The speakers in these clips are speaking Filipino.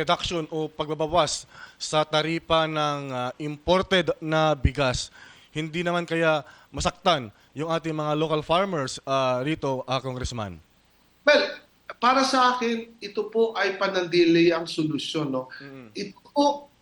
reduction o pagbabawas sa taripa ng ah, imported na bigas, hindi naman kaya masaktan yung ating mga local farmers ah, rito, ah, Congressman? Well, para sa akin, ito po ay panandili ang solusyon. No? Ito po,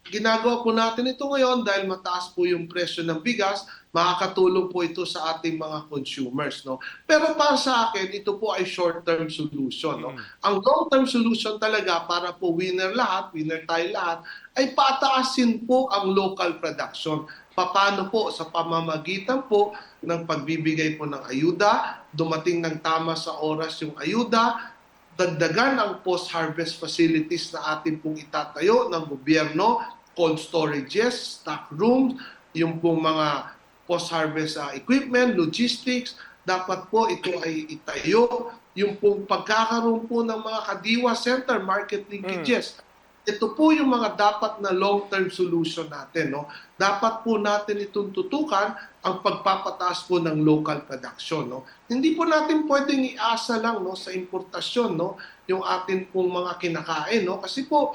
ginagawa po natin ito ngayon dahil mataas po yung presyo ng bigas, makakatulong po ito sa ating mga consumers. No? Pero para sa akin, ito po ay short-term solution. No? Ang long-term solution talaga para po winner lahat, winner tayo lahat, ay pataasin po ang local production. Paano po sa pamamagitan po ng pagbibigay po ng ayuda, dumating ng tama sa oras yung ayuda, dagdagan ang post-harvest facilities na atin pong itatayo ng gobyerno, cold storages, stock rooms, yung pong mga post-harvest ah, equipment, logistics, dapat po ito ay itayo. Yung pong pagkakaroon po ng mga kadiwa center, market linkages, ito po yung mga dapat na long-term solution natin. No? Dapat po natin itong tutukan ang pagpapataas po ng local production. No? Hindi po natin pwedeng iasa lang no, sa importasyon no, yung atin pong mga kinakain. No? Kasi po,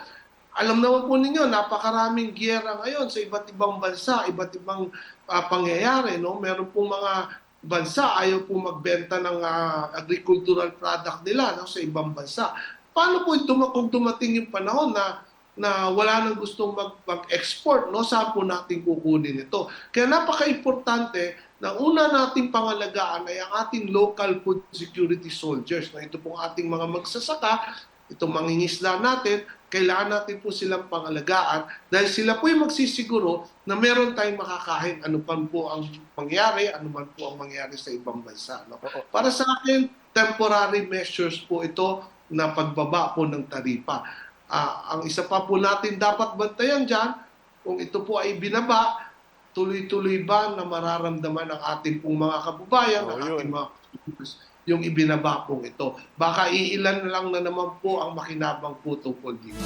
alam naman po ninyo, napakaraming giyera ngayon sa iba't ibang bansa, iba't ibang ah, pangyayari. No? Meron pong mga bansa ayaw po magbenta ng ah, agricultural product nila no, sa ibang bansa. Paano po ito kung dumating yung panahon na na wala nang gustong mag, mag-export, no? Saan po natin kukunin ito? Kaya napaka-importante na una nating pangalagaan ay ang ating local food security soldiers. Na ito pong ating mga magsasaka, itong mangingisla natin, kailangan natin po silang pangalagaan dahil sila po yung magsisiguro na meron tayong makakain ano man po ang mangyari, ano man po ang mangyari sa ibang bansa. No? Para sa akin, temporary measures po ito na pagbaba po ng taripa. Ah, ang isa pa po natin dapat bantayan dyan, kung ito po ay binaba, tuloy-tuloy ba na mararamdaman ng ating pong mga kababayan, Oo, ng ating mga yung ibinaba pong ito. Baka iilan na lang na naman po ang makinabang po tungkol dito.